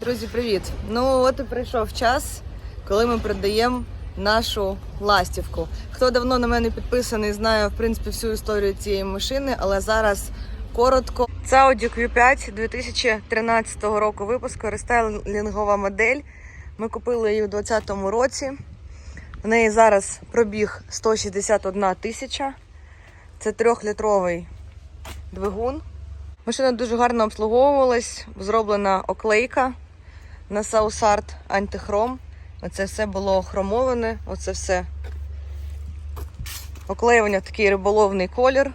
Друзі, привіт! Ну от і прийшов час, коли ми продаємо нашу ластівку. Хто давно на мене підписаний, знає в принципі всю історію цієї машини, але зараз коротко. Це Audi Q5 2013 року випуску, рестайлінгова модель. Ми купили її у 2020 році. В неї зараз пробіг 161 тисяча. Це трьохлітровий двигун. Машина дуже гарно обслуговувалась, зроблена оклейка на Саусарт антихром. Оце все було хромоване, оце все. Оклеювання такий риболовний колір.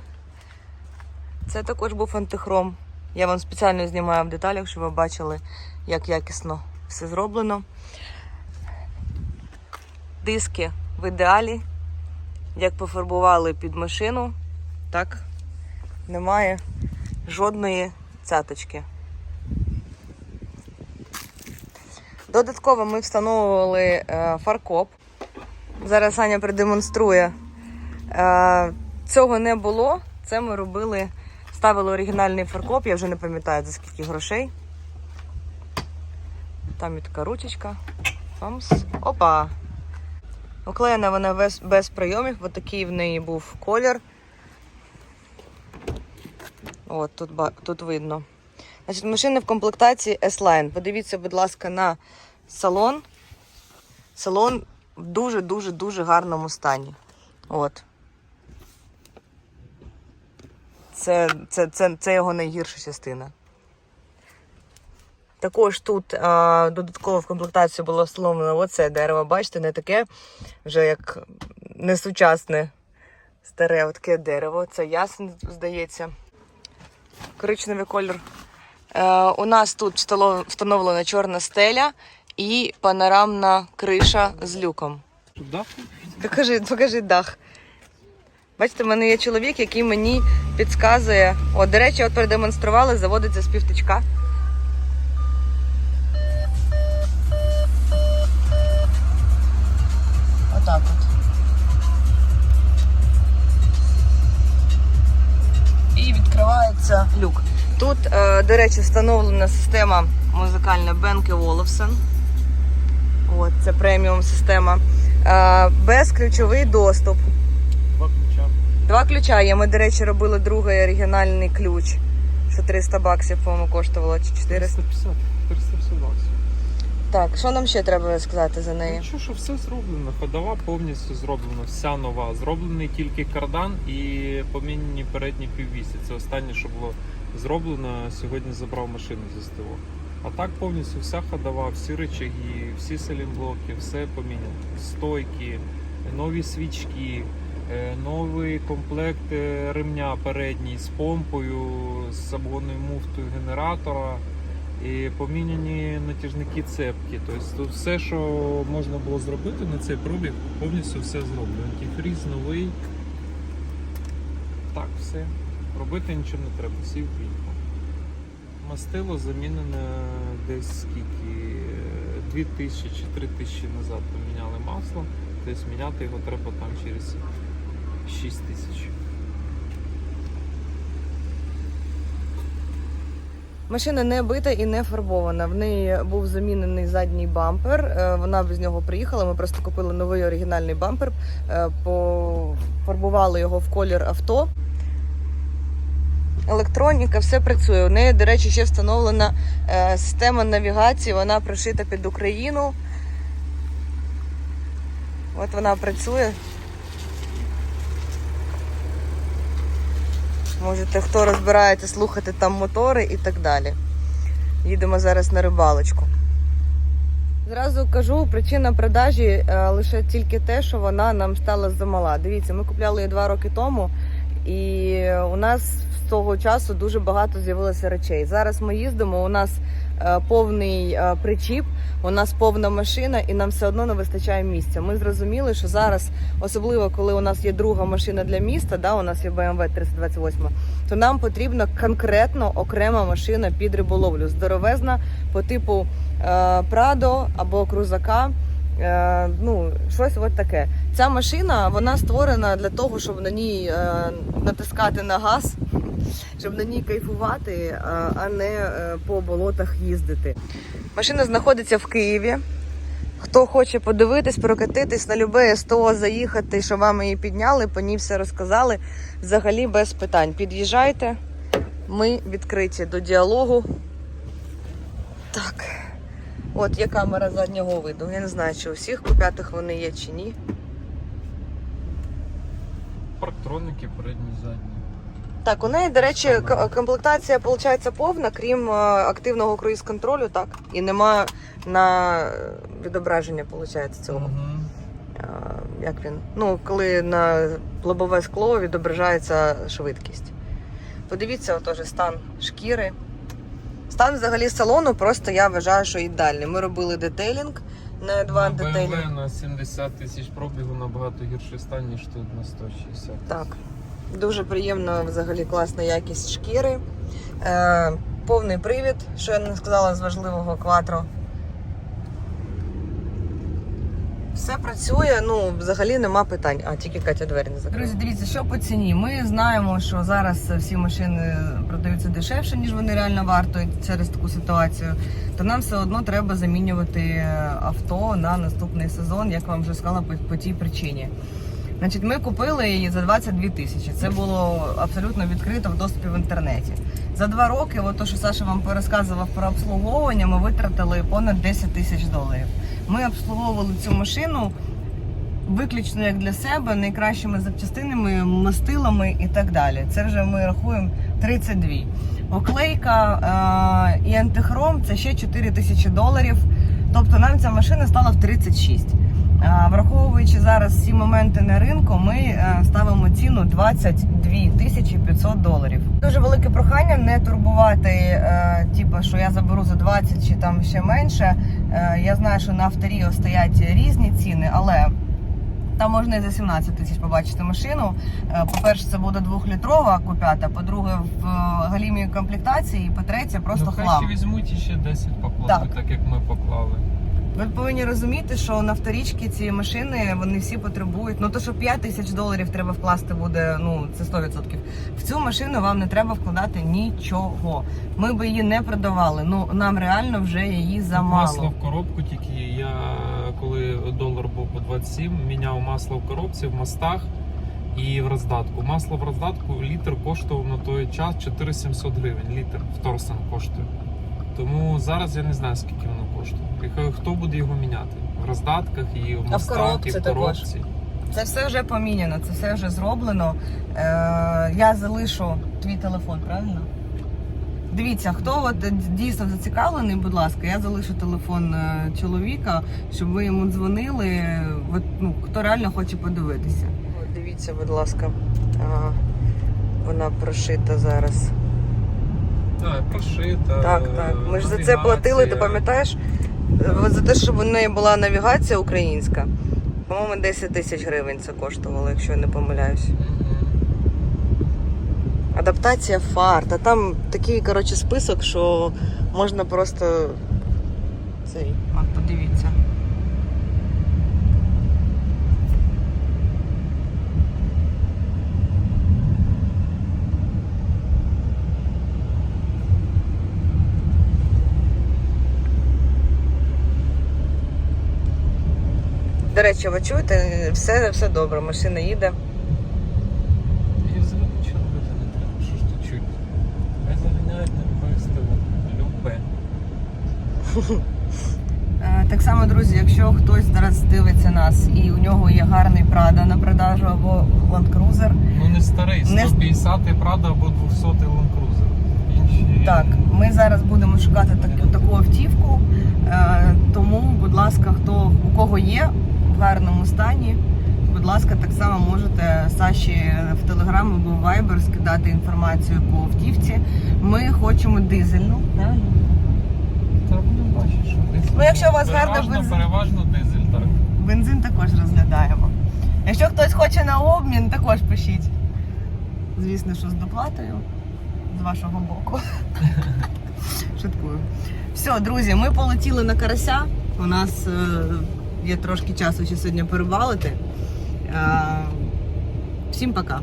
Це також був антихром. Я вам спеціально знімаю в деталях, щоб ви бачили, як якісно все зроблено. Диски в ідеалі. Як пофарбували під машину, так немає жодної цяточки. Додатково ми встановлювали е, фаркоп. Зараз Аня продемонструє. Е, цього не було. Це ми робили, ставили оригінальний фаркоп, я вже не пам'ятаю за скільки грошей. Там і така ручечка. Памс. Опа! Оклеєна вона без, без прийомів, бо такий в неї був колір. От, тут, тут видно. Значить, машина в комплектації S-Line. Подивіться, будь ласка, на салон. Салон в дуже-дуже-дуже гарному стані. От. Це, це, це, це його найгірша частина. Також тут а, додатково в комплектацію було встановлено оце дерево. Бачите, не таке вже як несучасне старе от таке дерево. Це ясен, здається коричневий колір. Е, у нас тут встановлена чорна стеля і панорамна криша з люком. Туди? Покажи, покажи дах. Бачите, в мене є чоловік, який мені підказує. О, до речі, от продемонстрували, заводиться з півтичка. Отак от. І відкривається люк. Тут, е, до речі, встановлена система музикальна Бенке Оловсен. От, це преміум система. Безключовий доступ. Два ключа. Два ключа є. Ми, до речі, робили другий оригінальний ключ, що 300 баксів, по-моєму, коштувало чи 400. 350, 350 баксів. Так, що нам ще треба сказати за неї? Нічого, що все зроблено. Ходова повністю зроблена, вся нова. Зроблений тільки кардан і помінені передні піввісі. Це останнє, що було зроблено. Сьогодні забрав машину зі СТО. А так повністю вся ходова, всі речаги, всі селінблоки, все поміняно. Стойки, нові свічки, е, новий комплект е, ремня передній з помпою, з обгонною муфтою генератора. І поміняні натяжники цепки. Тобто все, що можна було зробити на цей пробіг, повністю все зроблено. Антифріз новий. Так, все. Робити нічого не треба, сів поїхав. Мастило замінене десь скільки, е, 2000 чи 3000 назад поміняли масло. Тобто міняти його треба там через 6 тисяч. Машина не бита і не фарбована. В неї був замінений задній бампер. Е, Вона без нього приїхала. Ми просто купили новий оригінальний бампер, е, пофарбували його в колір авто. Електроніка, все працює. У неї, до речі, ще встановлена е, система навігації. Вона прошита під Україну. От вона працює. Можете, хто розбирається, слухати там мотори і так далі. Їдемо зараз на рибалочку. Зразу кажу, причина продажі е, лише тільки те, що вона нам стала замала. Дивіться, ми купляли її два роки тому, і у нас того часу дуже багато з'явилося речей. Зараз ми їздимо, у нас е, повний е, причіп, у нас повна машина, і нам все одно не вистачає місця. Ми зрозуміли, що зараз, особливо коли у нас є друга машина для міста, да, у нас є BMW 328, то нам потрібна конкретно окрема машина під риболовлю, здоровезна по типу е, Прадо або Крузака. Е, ну, щось от таке. Ця машина вона створена для того, щоб на ній е, натискати на газ щоб на ній кайфувати, а- а не е, по болотах їздити. Машина знаходиться в Києві. Хто хоче подивитись, прокатитись на любе СТО, заїхати, що вам її підняли, по ній все розказали. Взагалі без питань. Під'їжджайте, ми відкриті до діалогу. Так. От є камера заднього виду. Я не знаю, чи у всіх купятих вони є чи ні. Парктроники передні, задні. Так, у неї, до речі, комплектація виходить повна, крім е, активного круїз-контролю, так. І нема на відображення, виходить, цього. Е, Як він? Ну, коли на лобове скло відображається швидкість. Подивіться, отож, стан шкіри. Стан взагалі салону просто я вважаю, що ідеальний. Ми робили детейлінг на два На детейлінг. На 70 тисяч пробігу набагато гірший стан, ніж тут на 160. Так. Дуже приємно, взагалі класна якість шкіри. Е, повний привід, що я не сказала з важливого кватро. Все працює, ну взагалі нема питань. А тільки Катя двері не закрила. Друзі, дивіться, що по ціні. Ми знаємо, що зараз всі машини продаються дешевше, ніж вони реально вартують через таку ситуацію. То нам все одно треба замінювати авто на наступний сезон, як вам вже сказала, по, по тій причині. Значить, ми купили її за 22 тисячі. Це було абсолютно відкрито в доступі в інтернеті. За два роки, от то, що Саша вам порозказував про обслуговування, ми витратили понад 10 тисяч доларів. Ми обслуговували цю машину виключно як для себе, найкращими запчастинами, мастилами і так далі. Це вже ми рахуємо 32. Оклейка е- і антихром це ще 4 тисячі доларів. Тобто нам ця машина стала в 36. Враховуючи зараз всі моменти на ринку, ми е, ставимо ціну 22 тисячі 500 доларів. Дуже велике прохання не турбувати, е, типу, що я заберу за 20 чи там ще менше. Е, Я знаю, що на авторіо стоять різні ціни, але там можна і за 17 тисяч побачити машину. По-перше, це буде двохлітрова купята, по-друге, в галімій комплектації, і по-третє, просто ну, хлам. краще візьмуть ще 10 покладуть, Так. так. як ми поклали. Ви повинні розуміти, що на вторічки ці машини вони всі потребують. Ну то що 5 тисяч доларів треба вкласти буде, ну це 100%. В цю машину вам не треба вкладати нічого. Ми би її не продавали. Ну нам реально вже її Масло в коробку тільки я коли долар був по 27, міняв масло в коробці в мостах і в роздатку. Масло в роздатку літр коштував на той час 4700 гривень. Літр в Торсен коштує. Тому зараз я не знаю скільки воно коштує. І хто буде його міняти? В роздатках і в в коробці і в також. коробці. Це все вже поміняно, це все вже зроблено. Е, я залишу твій телефон, правильно? Дивіться, хто от е, дійсно зацікавлений, будь ласка, я залишу телефон е, чоловіка, щоб ви йому дзвонили. От, ну, хто реально хоче подивитися. Дивіться, будь ласка, вона прошита зараз. Так, прошита. Так, так. Ми ж за це платили, ти пам'ятаєш? Е, За те, щоб у неї була навігація українська. По-моєму, 10 тисяч гривень це коштувало, якщо я не помиляюсь. Адаптація фар. Та там такий коротше, список, що можна просто цей. От подивіться. До речі, ви чуєте, все, все добре, машина їде. І взагалі нічого робити не треба. Що ж тут чуть? Хай заганяють на СТО. Любе. Е, Так само, друзі, якщо хтось зараз дивиться нас і у нього є гарний Прада на продажу або Land Cruiser, Ну не старий, Не- 150 Prada або 200 Land Cruiser. Інші... так, ми зараз будемо шукати таку, таку автівку. Е, Тому, будь ласка, хто у кого є гарному стані, будь ласка, так само можете Саші в Телеграм або в Viber скидати інформацію по автівці. Ми хочемо дизельну. Правильно? Та будемо бачити, що дизель. Ну, якщо у вас гарна переважно, бензин- переважно дизель, так. Бензин також розглядаємо. Якщо хтось хоче на обмін, також пишіть. Звісно, що з доплатою з вашого боку. Шуткую. Все, друзі, ми полетіли на карася. У нас е, є трошки часу ще сьогодні перебалити. Е, всім пока.